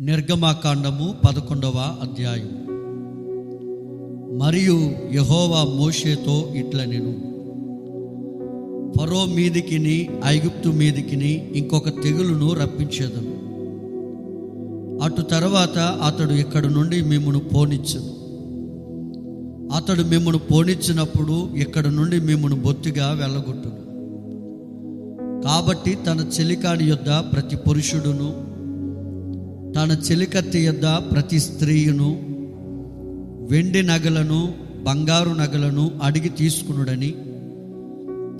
నిర్గమాకాండము పదకొండవ అధ్యాయం. మరియు యహోవా మోషేతో ఇట్ల నేను. ఫరో మీదికిని ఐగుప్తు మీదికిని ఇంకొక తెగులును రప్పించేదను. అటు తర్వాత అతడు ఇక్కడ నుండి మిమ్మను పోనిచ్చను. అతడు మిమ్మను పోనిచ్చినప్పుడు ఇక్కడ నుండి మిమ్మను బొత్తిగా వెళ్ళగొట్టును. కాబట్టి తన చెలికాడి యొద్ద ప్రతి పురుషుడును తన చెలికత్తి యొద్ద ప్రతి స్త్రీయును వెండి నగలను బంగారు నగలను అడిగి తీసుకునుడని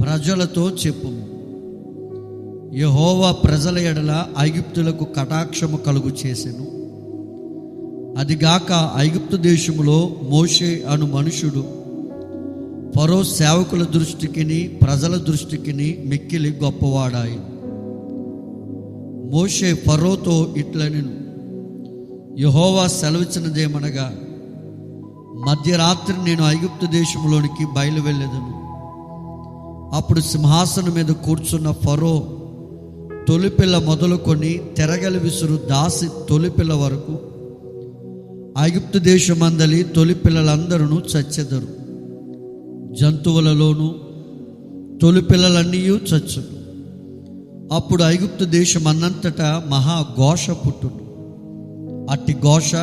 ప్రజలతో చెప్పుము. యహోవా ప్రజల ఎడల ఐగుప్తులకు కటాక్షము కలుగు చేసెను. అదిగాక ఐగుప్తు దేశములో మోషే అను మనుషుడు ఫరో సేవకుల దృష్టికిని ప్రజల దృష్టికిని మిక్కిలి గొప్పవాడాయి మోషే ఫరోతో ఇట్లా నేను యహోవా సెలవిచ్చినదేమనగా మధ్యరాత్రి నేను ఐగుప్తు దేశంలోనికి బయలు వెళ్ళేదను అప్పుడు సింహాసనం మీద కూర్చున్న ఫరో తొలిపిల్ల మొదలుకొని తెరగలి విసురు దాసి తొలిపిల్ల వరకు ఐగుప్తు దేశమందలి తొలిపిల్లలందరూ చచ్చెదరు. జంతువులలోనూ తొలిపిల్లలన్నీ చచ్చును. అప్పుడు ఐగుప్తు దేశం అన్నంతటా మహా ఘోష పుట్టును అట్టి ఘోష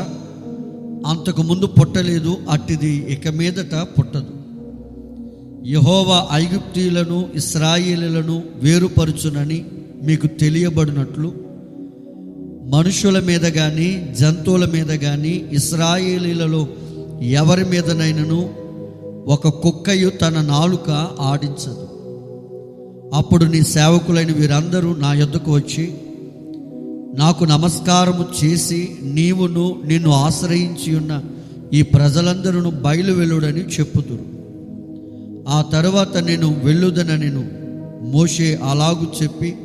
అంతకు ముందు పుట్టలేదు అట్టిది ఇక మీదట పుట్టదు. యహోవా ఐగుప్తీయులను ఇస్రాయిలను వేరుపరుచునని మీకు తెలియబడినట్లు మనుషుల మీద కానీ జంతువుల మీద కానీ ఇస్రాయేలీలలో ఎవరి మీదనైనను ఒక కుక్కయు తన నాలుక ఆడించదు. అప్పుడు నీ సేవకులైన వీరందరూ నా యొద్దకు వచ్చి నాకు నమస్కారము చేసి నీవును నిన్ను ఆశ్రయించి ఉన్న ఈ ప్రజలందరూ బయలు వెళ్ళుడని చెప్పుదురు. ఆ తరువాత నేను వెళ్ళుదనని మోషే అలాగు చెప్పి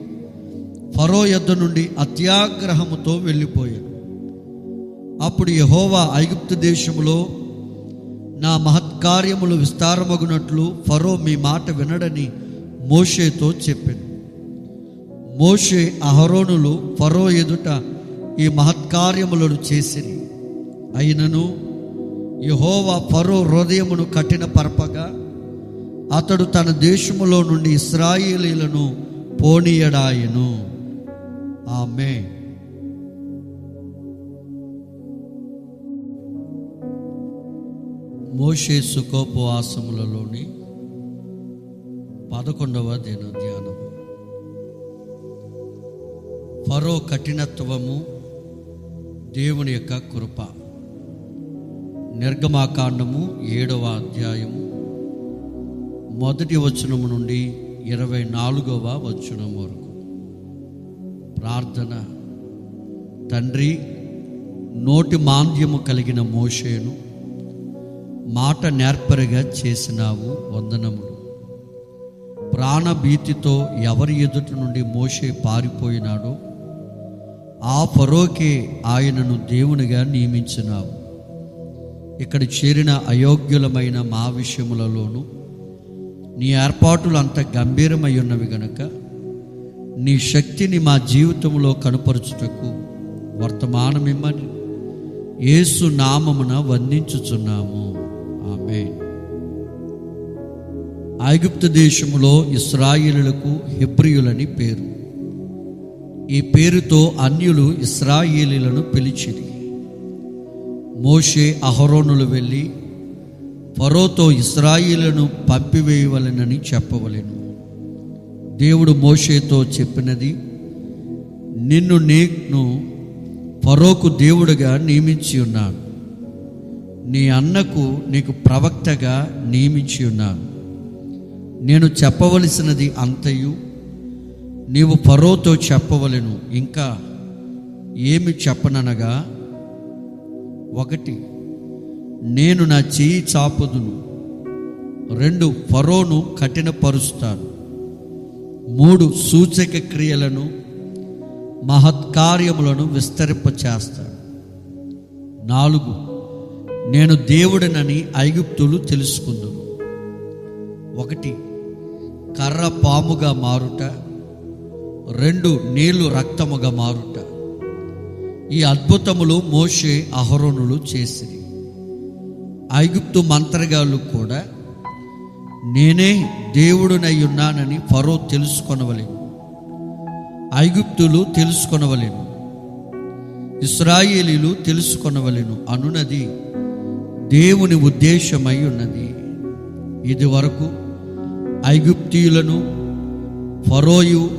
ఫరో యొద్ద నుండి అత్యాగ్రహముతో వెళ్ళిపోయాను. అప్పుడు యహోవా ఐగుప్తు దేశంలో నా మహత్కార్యములు విస్తారమగునట్లు ఫరో మీ మాట వినడని మోషేతో చెప్పాను మోషే అహరోనులు ఫరో ఎదుట ఈ మహత్కార్యములను చేసిరి. అయినను యహోవా ఫరో హృదయమును కఠిన పరపగా అతడు తన దేశములో నుండి ఇస్రాయేలీలను పోనీయడాయను. ఆమె మోషే సుఖోపవాసములలోని పదకొండవ దిన ధ్యానం ఫరో కఠినత్వము దేవుని యొక్క కృప. నిర్గమాకాండము ఏడవ అధ్యాయము. మొదటి వచనము నుండి ఇరవై నాలుగవ వచనం వరకు. ప్రార్థన. తండ్రి నోటి మాంద్యము కలిగిన మోషేను మాట నేర్పరిగా చేసినావు వందనములు. ప్రాణభీతితో ఎవరి ఎదుట నుండి మోసే పారిపోయినాడో ఆ పరోకే ఆయనను దేవునిగా నియమించినావు. ఇక్కడ చేరిన అయోగ్యులమైన మా విషయములలోనూ నీ ఏర్పాటులు అంత గంభీరమై ఉన్నవి గనక నీ శక్తిని మా జీవితంలో కనుపరుచుటకు వర్తమానమిమ్మని యేసు నామమున వందించుచున్నాము. ఆమె ఐగుప్తు దేశములో ఇస్రాయిలులకు హెబ్రియులని పేరు. ఈ పేరుతో అన్యులు ఇస్రాయేలీలను పిలిచిరి. మోషే అహరోనులు వెళ్ళి ఫరోతో ఇస్రాయిలను పంపివేయవలెనని చెప్పవలెను. దేవుడు మోషేతో చెప్పినది నిన్ను నేను ఫరోకు దేవుడుగా నియమించి ఉన్నాను. నీ అన్నకు నీకు ప్రవక్తగా నియమించి ఉన్నాను. నేను చెప్పవలసినది అంతయు. నీవు పరోతో చెప్పవలను. ఇంకా ఏమి చెప్పననగా ఒకటి నేను నా చేయి చాపదును. రెండు ఫరోను కఠినపరుస్తాను. మూడు సూచక క్రియలను మహత్కార్యములను విస్తరింపచేస్తాను. నాలుగు నేను దేవుడనని ఐగుప్తులు తెలుసుకుందును ఒకటి కర్ర పాముగా మారుట రెండు నీళ్ళు రక్తముగా మారుట. ఈ అద్భుతములు మోషే అహరోనులు చేసిరి. ఐగుప్తు మంత్రగాళ్ళు కూడా నేనే దేవుడునై ఉన్నానని ఫరో తెలుసుకొనవలేను. ఐగుప్తులు తెలుసుకొనవలేను. ఇస్రాయేలీలు తెలుసుకొనవలేను అనునది దేవుని ఉద్దేశమై ఉన్నది. ఇది వరకు ఐగుప్తీయులను ఫరోయు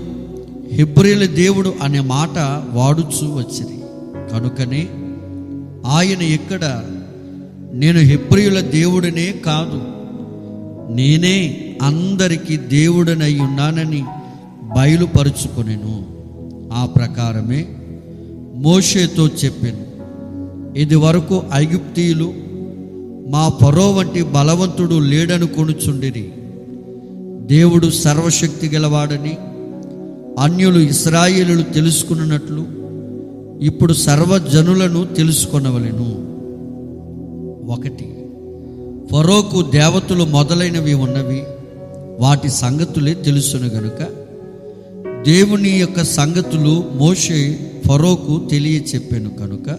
హిబ్రిల దేవుడు అనే మాట వాడుచూ వచ్చింది కనుకనే ఆయన ఇక్కడ నేను హిబ్రియుల దేవుడనే కాదు నేనే అందరికీ దేవుడనై ఉన్నానని బయలుపరుచుకొనెను. ఆ ప్రకారమే మోషేతో చెప్పాను. ఇది వరకు ఐగుప్తీయులు మా పరో వంటి బలవంతుడు లేడనుకొనుచుండిరి. దేవుడు సర్వశక్తి గలవాడని అన్యులు ఇస్రాయేలులు తెలుసుకున్నట్లు ఇప్పుడు సర్వజనులను తెలుసుకొనవలెను. ఒకటి ఫరోకు దేవతలు మొదలైనవి ఉన్నవి వాటి సంగతులే తెలుసును గనుక దేవుని యొక్క సంగతులు మోషే ఫరోకు తెలియచెప్పాను కనుక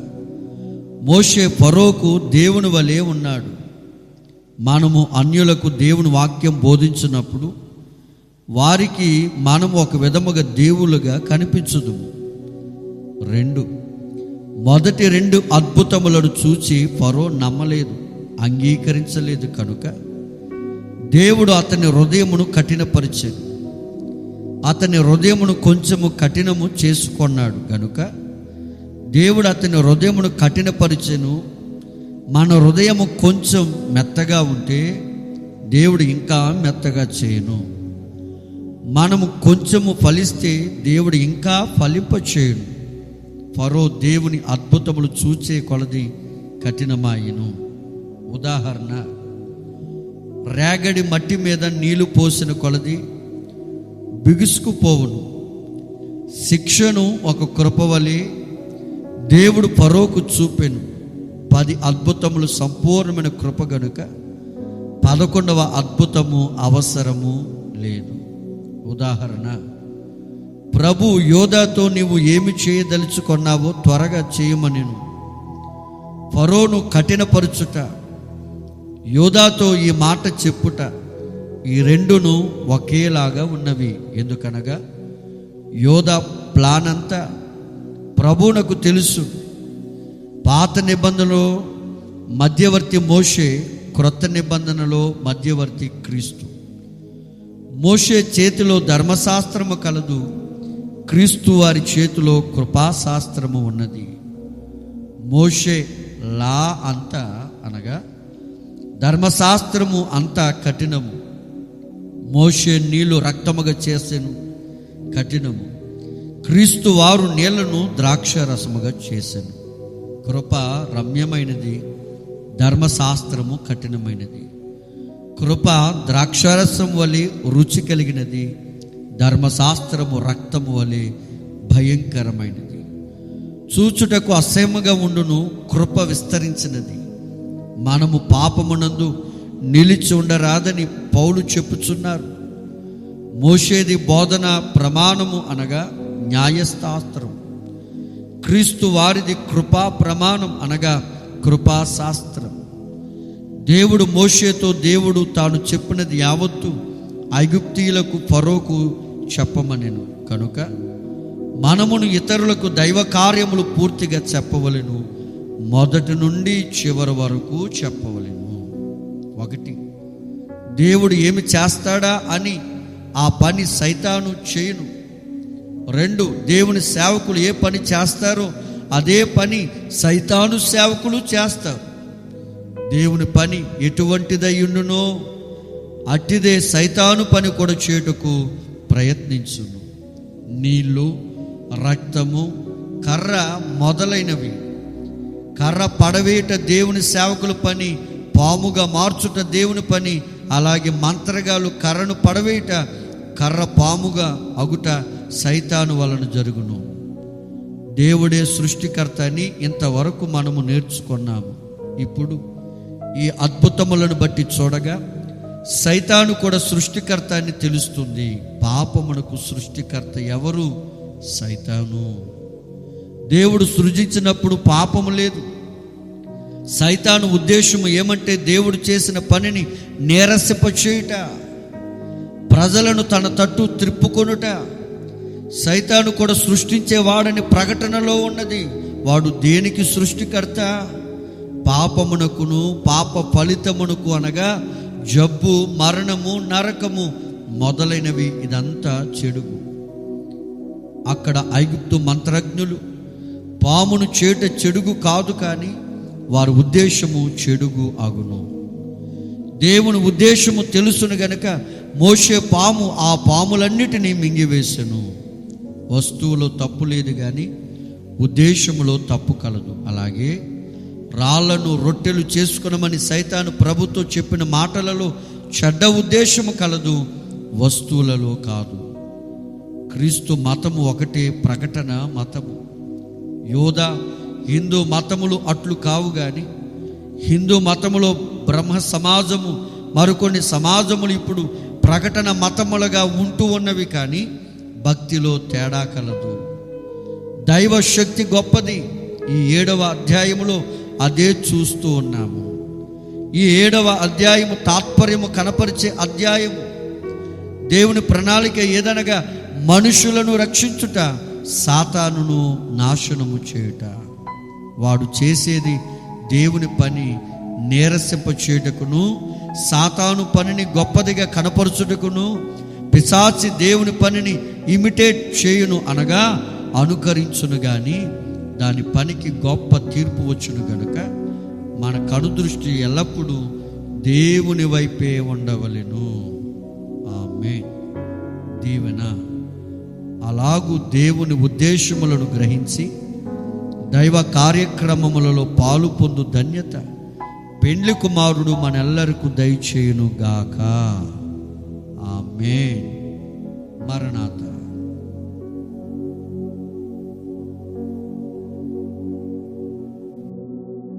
మోషే ఫరోకు దేవుని వలె ఉన్నాడు. మనము అన్యులకు దేవుని వాక్యం బోధించినప్పుడు వారికి మనము ఒక విధముగా దేవులుగా కనిపించదు రెండు. మొదటి రెండు అద్భుతములను చూచి ఫరో నమ్మలేదు అంగీకరించలేదు కనుక దేవుడు అతని హృదయమును కఠినపరిచాడు అతని హృదయమును కొంచెము కఠినము చేసుకున్నాడు కనుక దేవుడు అతని హృదయమును కఠినపరిచెను మన హృదయము కొంచెం మెత్తగా ఉంటే దేవుడు ఇంకా మెత్తగా చేయను. మనము కొంచెము ఫలిస్తే దేవుడు ఇంకా ఫలింపచేయును. ఫరో దేవుని అద్భుతములు చూచే కొలది కఠినమాయను. ఉదాహరణ రేగడి మట్టి మీద నీళ్ళు పోసిన కొలది బిగుసుకుపోవును. శిక్షను ఒక కృపవలి దేవుడు పరోకు చూపెను. పది అద్భుతములు సంపూర్ణమైన కృప గనుక పదకొండవ అద్భుతము అవసరము లేదు. ఉదాహరణ ప్రభు యోధాతో నీవు ఏమి చేయదలుచుకున్నావో త్వరగా చేయమనిను ఫరోను కఠినపరుచుట యోధాతో ఈ మాట చెప్పుట ఈ రెండును ఒకేలాగా ఉన్నవి. ఎందుకనగా యోధా ప్లాన్ అంతా ప్రభువునకు తెలుసు. పాత నిబంధనలో మధ్యవర్తి మోషే క్రొత్త నిబంధనలో మధ్యవర్తి క్రీస్తు. మోషే చేతిలో ధర్మశాస్త్రము కలదు క్రీస్తు వారి చేతిలో కృపాశాస్త్రము ఉన్నది. మోషే లా అంతా అనగా ధర్మశాస్త్రము అంత కఠినము. మోషే నీళ్ళు రక్తముగా చేసెను కఠినము. క్రీస్తు వారు నీళ్ళను ద్రాక్ష రసముగా చేశాను కృప రమ్యమైనది ధర్మశాస్త్రము కఠినమైనది. కృప ద్రాక్షారసం వలె రుచి కలిగినది ధర్మశాస్త్రము రక్తము వలె భయంకరమైనది. చూచుటకు అసహ్యముగా ఉండును కృప విస్తరించినది. మనము పాపమునందు నిలిచి ఉండరాదని పౌలు చెప్పుచున్నారు. మోసేది బోధన ప్రమాణము అనగా న్యాయశాస్త్రం. క్రీస్తు వారిది కృపా ప్రమాణం అనగా కృపాశాస్త్రం దేవుడు మోషేతో దేవుడు తాను చెప్పినది యావత్తు ఐగుప్తీయులకు ఫరోకు చెప్పమనెను. కనుక మనమును ఇతరులకు దైవ కార్యములు పూర్తిగా చెప్పవలెను. మొదటి నుండి చివరి వరకు చెప్పవలెను. ఒకటి దేవుడు ఏమి చేస్తాడా అని ఆ పని సైతాను చేయను. రెండు దేవుని సేవకులు ఏ పని చేస్తారో అదే పని సైతాను సేవకులు చేస్తారు. దేవుని పని ఎటువంటిదయ్యుండునో అట్టిదే సైతాను పని కూడా చేయుటకు ప్రయత్నించును. నీళ్ళు రక్తము కర్ర మొదలైనవి. కర్ర పడవేట దేవుని సేవకుల పని పాముగా మార్చుట దేవుని పని అలాగే మంత్రగాలు కర్రను పడవేట కర్ర పాముగా అగుట సైతాను వలన జరుగును. దేవుడే సృష్టికర్త అని ఇంతవరకు మనము నేర్చుకున్నాము. ఇప్పుడు ఈ అద్భుతములను బట్టి చూడగా సైతాను కూడా సృష్టికర్త అని తెలుస్తుంది. పాపమునకు సృష్టికర్త ఎవరు? సైతాను. దేవుడు సృజించినప్పుడు పాపము లేదు. సైతాను ఉద్దేశము ఏమంటే దేవుడు చేసిన పనిని నేరసిపచేయుట ప్రజలను తన తట్టు త్రిప్పుకొనుట సైతాను కూడా సృష్టించేవాడని ప్రకటనలో ఉన్నది. వాడు దేనికి సృష్టికర్త? పాపమునకును పాప ఫలితమునకు అనగా జబ్బు మరణము నరకము మొదలైనవి. ఇదంతా చెడుగు. అక్కడ ఐగుప్తు మంత్రజ్ఞులు పామును చేట చెడుగు కాదు కానీ వారి ఉద్దేశము చెడుగు అగును దేవుని ఉద్దేశము తెలుసును గనక మోసే పాము ఆ పాములన్నిటినీ మింగివేసెను. వస్తువులో తప్పు లేదు కానీ ఉద్దేశములో తప్పు కలదు. అలాగే రాళ్ళను రొట్టెలు చేసుకునమని సైతాను ప్రభుతో చెప్పిన మాటలలో చెడ్డ ఉద్దేశము కలదు వస్తువులలో కాదు. క్రీస్తు మతము ఒకటే ప్రకటన మతము. యోధ హిందూ మతములు అట్లు కావు కానీ హిందూ మతములో బ్రహ్మ సమాజము మరికొన్ని సమాజములు ఇప్పుడు ప్రకటన మతములుగా ఉంటూ ఉన్నవి కానీ భక్తిలో తేడా కలదు. దైవ శక్తి గొప్పది. ఈ ఏడవ అధ్యాయములో అదే చూస్తూ ఉన్నాము. ఈ ఏడవ అధ్యాయము తాత్పర్యము కనపరిచే అధ్యాయము. దేవుని ప్రణాళిక ఏదనగా మనుషులను రక్షించుట సాతానును నాశనము చేయుట. వాడు చేసేది దేవుని పని నీరసింప చేయుటకును సాతాను పనిని గొప్పదిగా కనపరచుటకును పిశాచి దేవుని పనిని ఇమిటేట్ చేయును అనగా అనుకరించును కానీ దాని పనికి గొప్ప తీర్పు వచ్చును గనుక మన కనుదృష్టి ఎల్లప్పుడూ దేవుని వైపే ఉండవలెను. ఆమె దీవెన. అలాగూ దేవుని ఉద్దేశములను గ్రహించి దైవ కార్యక్రమములలో పాలు పొందు ధన్యత పెండ్లి కుమారుడు మనెల్లరికూ దయచేయును గాక. Amém. Maranata.